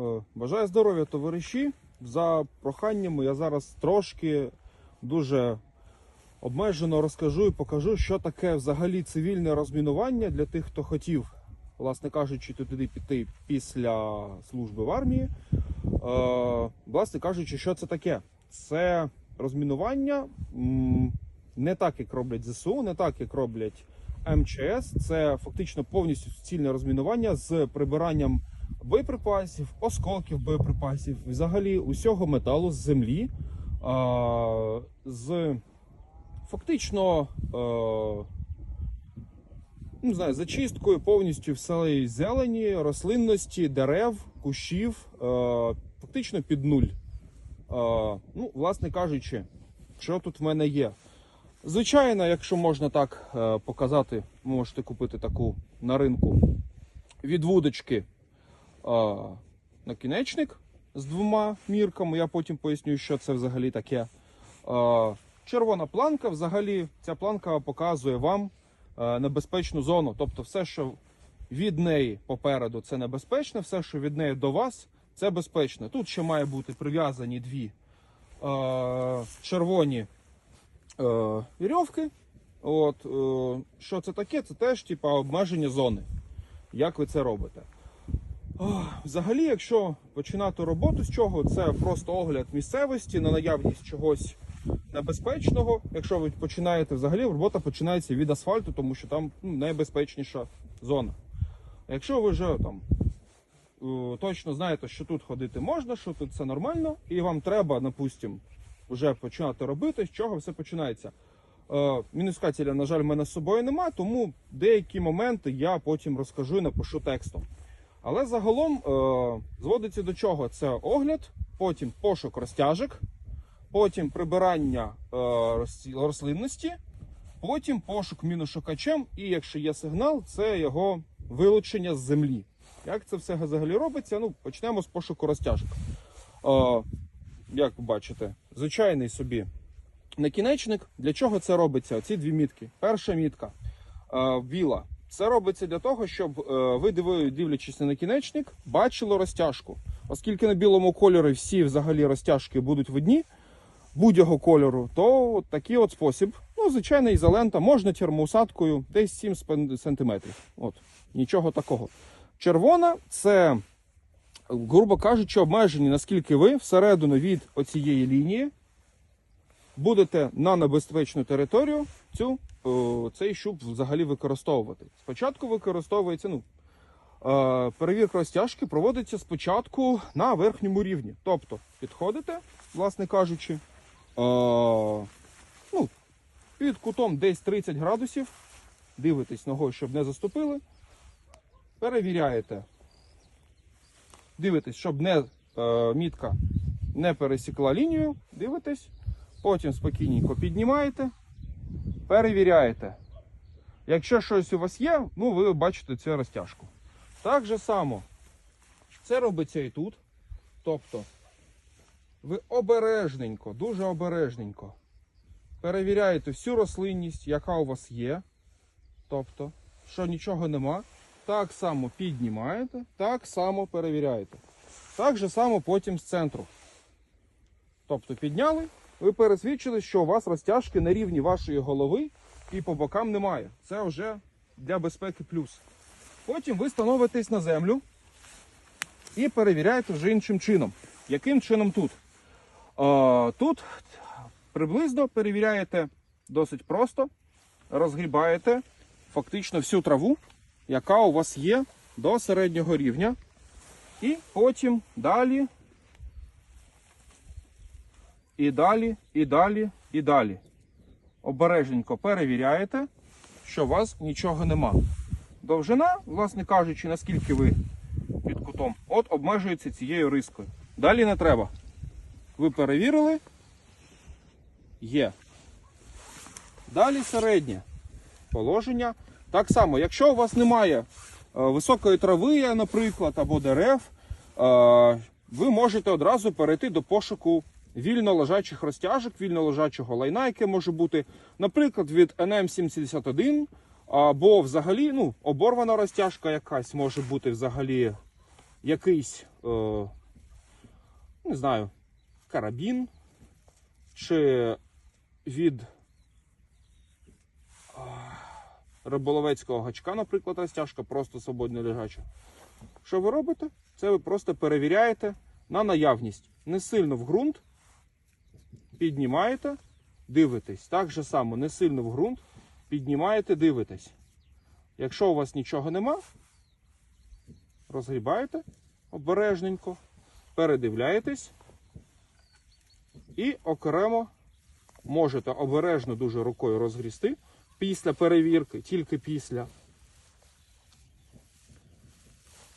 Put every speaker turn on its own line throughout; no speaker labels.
Е, Бажаю здоров'я, товариші. За проханням я зараз трошки дуже обмежено розкажу і покажу, що таке взагалі цивільне розмінування для тих, хто хотів, власне кажучи, туди піти після служби в армії. Е, Власне кажучи, що це таке? Це розмінування не так, як роблять ЗСУ, не так, як роблять МЧС. Це фактично повністю суцільне розмінування з прибиранням боєприпасів, осколків боєприпасів, взагалі усього металу з землі, а, з фактично е, не знаю, зачисткою повністю всієї зелені, рослинності, дерев, кущів, е, фактично під нуль. Е, ну, власне кажучи, що тут в мене є. Звичайно, якщо можна так показати, можете купити таку на ринку від вудочки а, накінечник з двома мірками. Я потім поясню, що це взагалі таке. А, червона планка. Взагалі, ця планка показує вам а, небезпечну зону. Тобто, все, що від неї попереду, це небезпечне, все, що від неї до вас, це безпечне. Тут ще має бути прив'язані дві а, червоні е, вірьовки. От, е, що це таке? Це теж типа обмеження зони. Як ви це робите? Взагалі, якщо починати роботу з чого, це просто огляд місцевості на наявність чогось небезпечного. Якщо ви починаєте взагалі, робота починається від асфальту, тому що там ну, найбезпечніша зона. Якщо ви вже там е, точно знаєте, що тут ходити можна, що тут все нормально, і вам треба, допустимо, вже починати робити, з чого все починається. Е, Мінускателя, на жаль, в мене з собою нема, тому деякі моменти я потім розкажу і напишу текстом. Але загалом е, зводиться до чого? Це огляд, потім пошук розтяжок, потім прибирання е, рослинності, потім пошук міношукачем, і якщо є сигнал, це його вилучення з землі. Як це все взагалі робиться? Ну, почнемо з пошуку розтяжок. Е, як ви бачите, звичайний собі накінечник. Для чого це робиться? Оці дві мітки. Перша мітка е, віла. Це робиться для того, щоб е, ви дивлячись на накінечник, бачили розтяжку. Оскільки на білому кольорі всі взагалі розтяжки будуть видні будь-якого кольору, то от такий от спосіб. Ну, звичайно, ізолента, можна термоусадкою, десь 7 спен- сантиметрів. От, нічого такого. Червона це, грубо кажучи, обмежені, наскільки ви всередину від оцієї лінії будете на небезпечну територію цю, цей щуп взагалі використовувати. Спочатку використовується, ну, е, перевірка розтяжки проводиться спочатку на верхньому рівні. Тобто підходите, власне кажучи, е, ну, під кутом десь 30 градусів, дивитесь ногою, щоб не заступили, перевіряєте, дивитесь, щоб не, е, мітка не пересікла лінію, дивитесь, потім спокійненько піднімаєте, перевіряєте. Якщо щось у вас є, ну ви бачите цю розтяжку. Так же само це робиться і тут. Тобто ви обережненько, дуже обережненько перевіряєте всю рослинність, яка у вас є. Тобто, що нічого нема. Так само піднімаєте, так само перевіряєте. Так же само потім з центру. Тобто підняли, ви пересвідчили, що у вас розтяжки на рівні вашої голови і по бокам немає. Це вже для безпеки плюс. Потім ви становитесь на землю і перевіряєте вже іншим чином. Яким чином тут? А, тут приблизно перевіряєте досить просто, розгрібаєте фактично всю траву, яка у вас є до середнього рівня. І потім далі і далі, і далі, і далі. Обережненько перевіряєте, що у вас нічого нема. Довжина, власне кажучи, наскільки ви під кутом, от обмежується цією рискою. Далі не треба. Ви перевірили. Є. Далі середнє положення. Так само, якщо у вас немає е, високої трави, наприклад, або дерев, е, ви можете одразу перейти до пошуку вільно лежачих розтяжок, вільно лежачого лайна, яке може бути, наприклад, від NM71, або взагалі ну, оборвана розтяжка якась може бути взагалі якийсь, е, не знаю, карабін чи від риболовецького гачка, наприклад, розтяжка, просто свободно лежача. Що ви робите? Це ви просто перевіряєте на наявність. Не сильно в ґрунт, піднімаєте, дивитесь. Так же само, не сильно в ґрунт, піднімаєте, дивитесь. Якщо у вас нічого нема, розгрібаєте обережненько, передивляєтесь і окремо можете обережно дуже рукою розгрісти після перевірки, тільки після.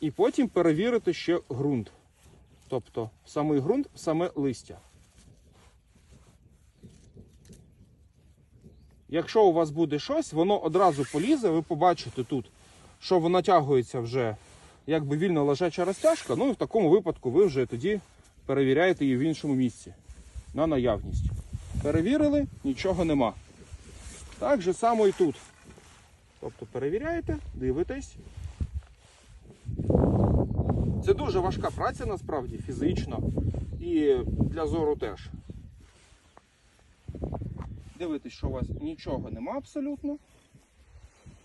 І потім перевірити ще ґрунт. Тобто самий ґрунт, саме листя. Якщо у вас буде щось, воно одразу полізе, ви побачите тут, що воно натягується вже якби вільно лежача розтяжка, ну і в такому випадку ви вже тоді перевіряєте її в іншому місці на наявність. Перевірили, нічого нема. Так же само і тут. Тобто перевіряєте, дивитесь. Це дуже важка праця насправді фізично і для зору теж. Дивитесь, що у вас нічого нема абсолютно.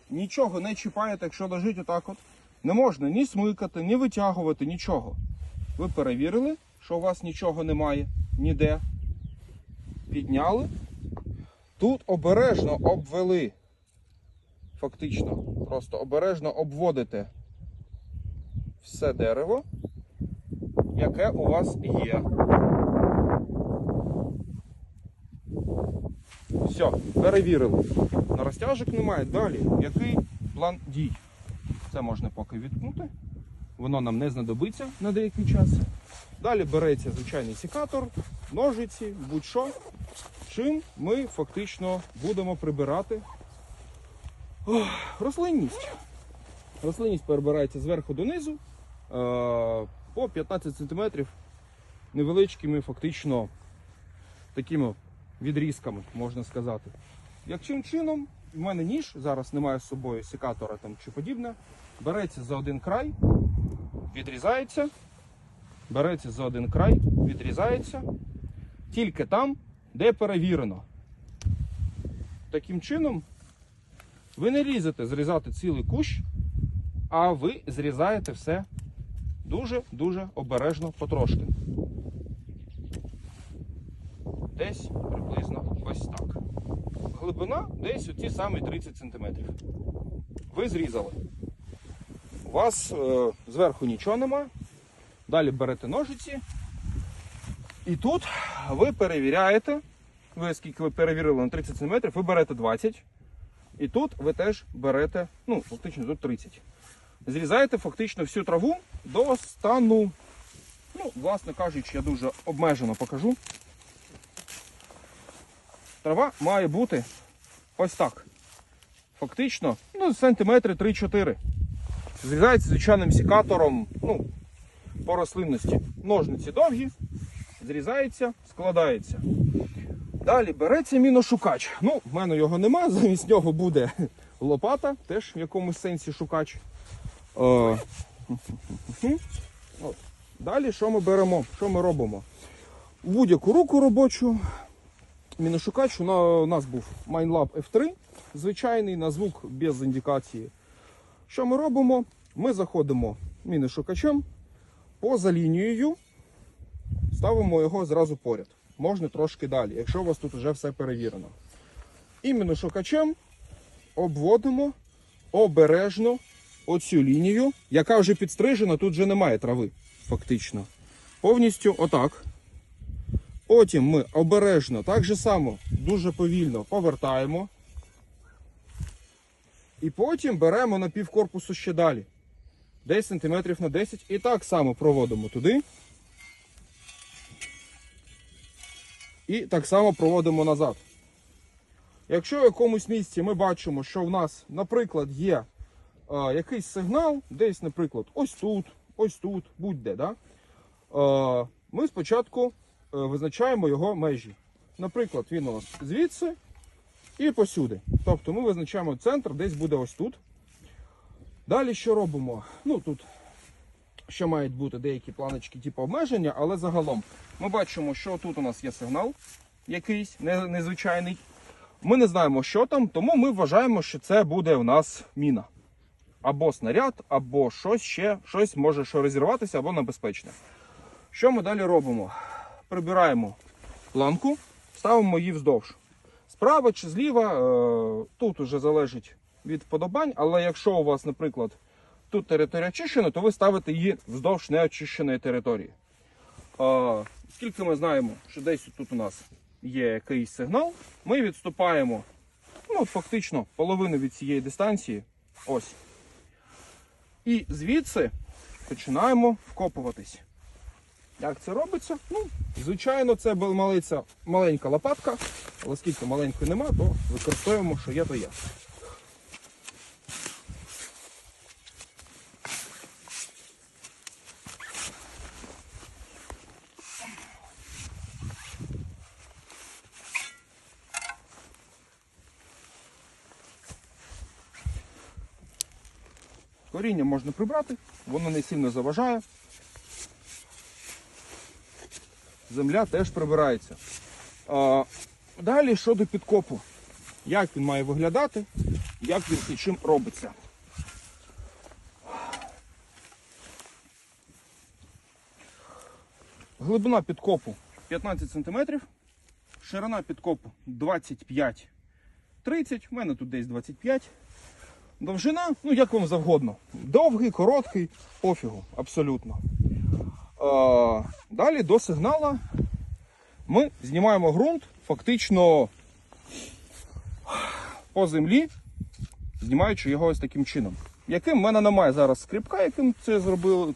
Нічого не чіпаєте, якщо лежить отак от. Не можна ні смикати, ні витягувати, нічого. Ви перевірили, що у вас нічого немає ніде. Підняли. Тут обережно обвели. Фактично, просто обережно обводите все дерево, яке у вас є. Все, перевірили. На розтяжок немає. Далі, який план дій? Це можна поки відкнути. Воно нам не знадобиться на деякий час. Далі береться звичайний секатор, ножиці, будь-що. Чим ми фактично будемо прибирати ох, рослинність. Рослинність перебирається зверху донизу е, по 15 см невеличкими фактично такими відрізками, можна сказати. Яким чином, в мене ніж, зараз немає з собою секатора там чи подібне, береться за один край, відрізається, береться за один край, відрізається, тільки там, де перевірено. Таким чином, ви не лізете зрізати цілий кущ, а ви зрізаєте все дуже-дуже обережно потрошки. Десь приблизно ось так. Глибина десь ті самі 30 см. Ви зрізали. У вас е, зверху нічого нема. Далі берете ножиці. І тут ви перевіряєте, ви скільки ви перевірили на 30 см, ви берете 20. І тут ви теж берете, ну, фактично тут 30. Зрізаєте фактично всю траву до стану. Ну, власне кажучи, я дуже обмежено покажу. Трава має бути ось так. Фактично, ну, сантиметри 3-4. Зрізається звичайним секатором, ну, по рослинності. Ножниці довгі, зрізається, складається. Далі береться міношукач. Ну, в мене його нема, замість нього буде лопата, теж в якомусь сенсі шукач. Е, От. Далі що ми беремо? Що ми робимо? Будь-яку руку робочу. Міношукач у нас був MineLab F3, звичайний на звук без індикації. Що ми робимо? Ми заходимо міношукачем поза лінією, ставимо його зразу поряд. Можна трошки далі, якщо у вас тут вже все перевірено. І міношукачем обводимо обережно оцю лінію, яка вже підстрижена, тут вже немає трави, фактично. Повністю отак. Потім ми обережно, так же само, дуже повільно повертаємо. І потім беремо на півкорпусу ще далі. 10 см на 10 і так само проводимо туди. І так само проводимо назад. Якщо в якомусь місці ми бачимо, що в нас, наприклад, є е, якийсь сигнал, десь, наприклад, ось тут, ось тут, будь-де, да? е, ми спочатку визначаємо його межі. Наприклад, він у нас звідси і посюди. Тобто ми визначаємо центр, десь буде ось тут. Далі що робимо? Ну тут ще мають бути деякі планочки, типу обмеження, але загалом ми бачимо, що тут у нас є сигнал якийсь не- незвичайний. Ми не знаємо, що там, тому ми вважаємо, що це буде у нас міна. Або снаряд, або щось ще, щось може що розірватися, або небезпечне. Що ми далі робимо? Прибираємо планку, ставимо її вздовж. Справа чи зліва, е, тут уже залежить від вподобань, але якщо у вас, наприклад, тут територія очищена, то ви ставите її вздовж неочищеної території. Е, Скільки ми знаємо, що десь тут у нас є якийсь сигнал, ми відступаємо ну, фактично половину від цієї дистанції. Ось. І звідси починаємо вкопуватись. Як це робиться? Ну, звичайно, це малиця, маленька лопатка, але оскільки маленької нема, то використовуємо, що є, то є. Коріння можна прибрати, воно не сильно заважає. Земля теж прибирається. Далі щодо підкопу. Як він має виглядати, як він і чим робиться. Глибина підкопу 15 см, ширина підкопу 25-30, у мене тут десь 25 Довжина, ну як вам завгодно. Довгий, короткий, пофігу, абсолютно. Далі до сигнала ми знімаємо ґрунт фактично по землі, знімаючи його ось таким чином. Яким в мене немає зараз скрипка, яким це зробив,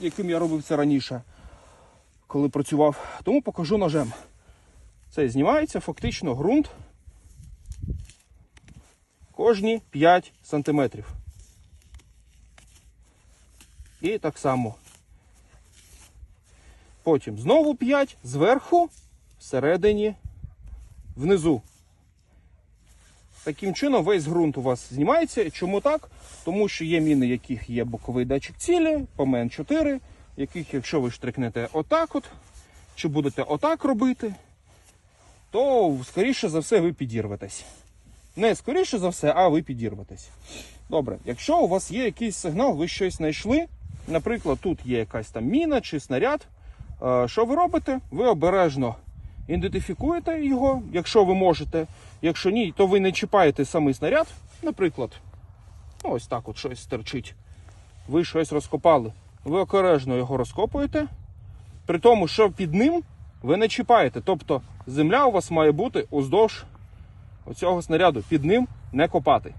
яким я робив це раніше, коли працював. Тому покажу ножем. Це знімається фактично ґрунт кожні 5 сантиметрів. І так само. Потім знову 5 зверху, всередині, внизу. Таким чином весь ґрунт у вас знімається. Чому так? Тому що є міни, яких є боковий датчик цілі, по МН4, яких, якщо ви штрикнете отак от, чи будете отак робити, то скоріше за все ви підірветесь. Не скоріше за все, а ви підірветесь. Добре, якщо у вас є якийсь сигнал, ви щось знайшли. Наприклад, тут є якась там міна чи снаряд. Е, Що ви робите? Ви обережно ідентифікуєте його, якщо ви можете. Якщо ні, то ви не чіпаєте самий снаряд. Наприклад, ну, ось так от щось стерчить. Ви щось розкопали. Ви обережно його розкопуєте. При тому, що під ним ви не чіпаєте. Тобто земля у вас має бути уздовж оцього снаряду під ним не копати.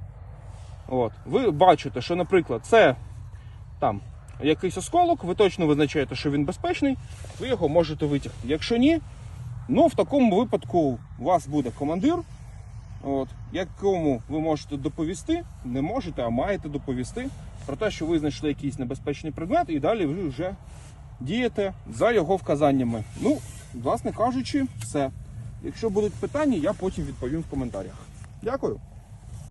От. Ви бачите, що, наприклад, це там якийсь осколок, ви точно визначаєте, що він безпечний, ви його можете витягти. Якщо ні, ну в такому випадку у вас буде командир, от, якому ви можете доповісти, не можете, а маєте доповісти про те, що ви знайшли якийсь небезпечний предмет, і далі ви вже дієте за його вказаннями. Ну, власне кажучи, все. Якщо будуть питання, я потім відповім в коментарях. Дякую.